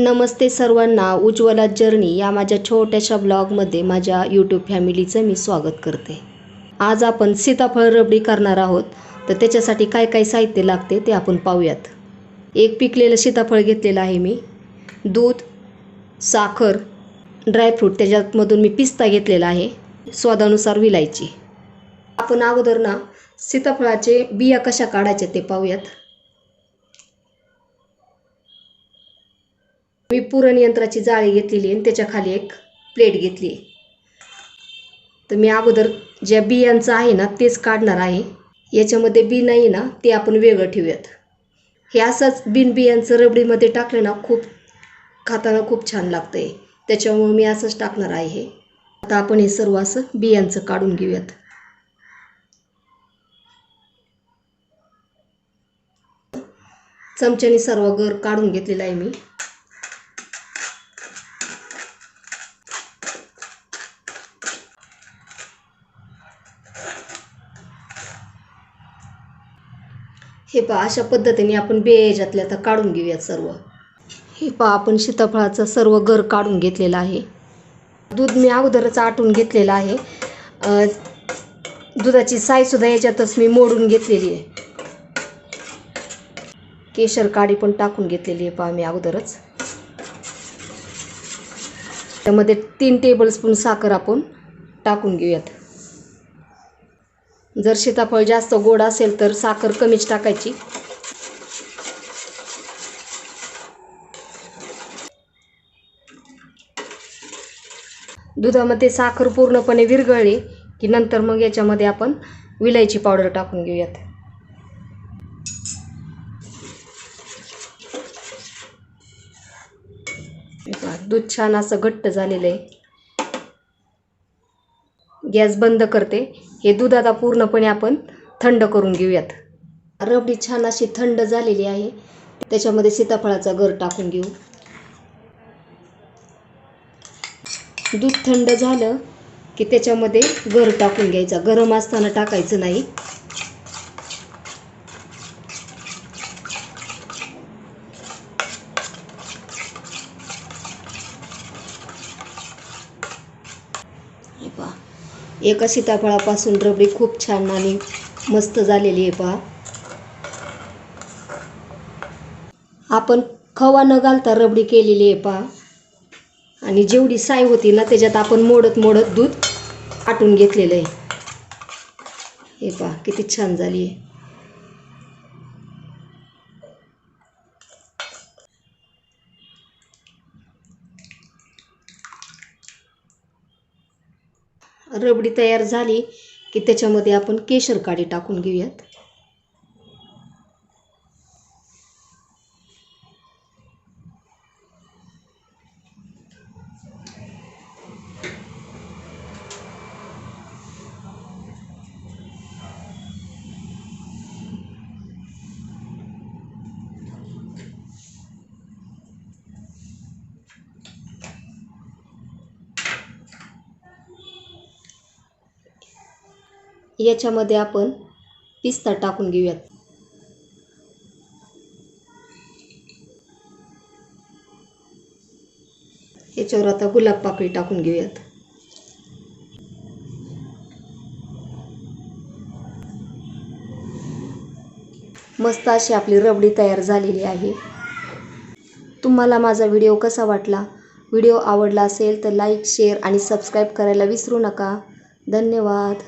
नमस्ते सर्वांना उज्ज्वला जर्नी या माझ्या छोट्याशा ब्लॉगमध्ये माझ्या यूट्यूब फॅमिलीचं मी स्वागत करते. आज आपण सीताफळ रबडी करणार आहोत तर त्याच्यासाठी काय काय साहित्य लागते ते आपण पाहूयात. एक पिकलेलं सीताफळ घेतलेलं आहे मी. दूध साखर ड्रायफ्रूट त्याच्यामधून मी पिस्ता घेतलेला आहे स्वादानुसार विलायची. आपण अगोदर ना सीताफळाचे बिया कशा काढायच्या ते पाहूयात. मी पुरण यंत्राची जाळी घेतलेली आणि त्याच्याखाली एक प्लेट घेतली. तर मी अगोदर ज्या बियांचं आहे ना तेच काढणार आहे. याच्यामध्ये बी नाही ना ते आपण वेगळं ठेवूयात. हे असंच बिन बियांचं रबडीमध्ये टाकलं ना खूप खाताना खूप छान लागतं आहे त्याच्यामुळे मी असंच टाकणार आहे हे. आता आपण हे सर्व असं बियांचं काढून घेऊयात. चमच्याने सर्व गर काढून घेतलेला आहे मी. हे पहा अशा पद्धतीने आपण बे आता काढून घेऊयात सर्व. हे पहा आपण सीताफळाचं सर्व गर काढून घेतलेलं आहे. दूध मी अगोदरच आटून घेतलेलं आहे. दुधाची साईसुद्धा याच्यातच मी मोडून घेतलेली आहे. केशर काडी पण टाकून घेतलेली आहे पहा मी अगोदरच. त्यामध्ये तीन टेबलस्पून साखर आपण टाकून घेऊयात. जर सीताफळ जास्त गोड असेल तर साखर कमीच टाकायची. दुधामध्ये साखर पूर्णपणे विरघळली की नंतर मग याच्यामध्ये आपण विलायची पावडर टाकून घेऊयात. दूध छान असं घट्ट झालेलं आहे. गॅस बंद करते. हे दूध आता पूर्णपणे आपण थंड करून घेऊयात. रबडी छान अशी थंड झालेली आहे. त्याच्यामध्ये सीताफळाचा गर टाकून घेऊ. दूध थंड झालं की त्याच्यामध्ये गर टाकून घ्यायचा. गरम असताना टाकायचं नाही. हे पहा. एका सीताफळापासून रबडी खूप छान आणि मस्त झालेली आहे पहा. आपण खवा न घालता रबडी केलेली आहे पहा. आणि जेवढी साय होती ना त्याच्यात आपण मोडत मोडत दूध आटून घेतलेलं आहे. हे पहा किती छान झाली आहे. रबडी तयार झाली की त्याच्यामध्ये आपण केशर काडी टाकून घेऊयात. याच्यामध्ये आपण पिस्ता टाकून घेऊयात. याच्यावर आता गुलाब पाकळी टाकून घेऊयात. मस्त अशी आपली रबडी तयार झालेली आहे. तुम्हाला माझा व्हिडिओ कसा वाटला? व्हिडिओ आवडला असेल तर लाईक शेअर आणि सबस्क्राईब करायला विसरू नका. धन्यवाद.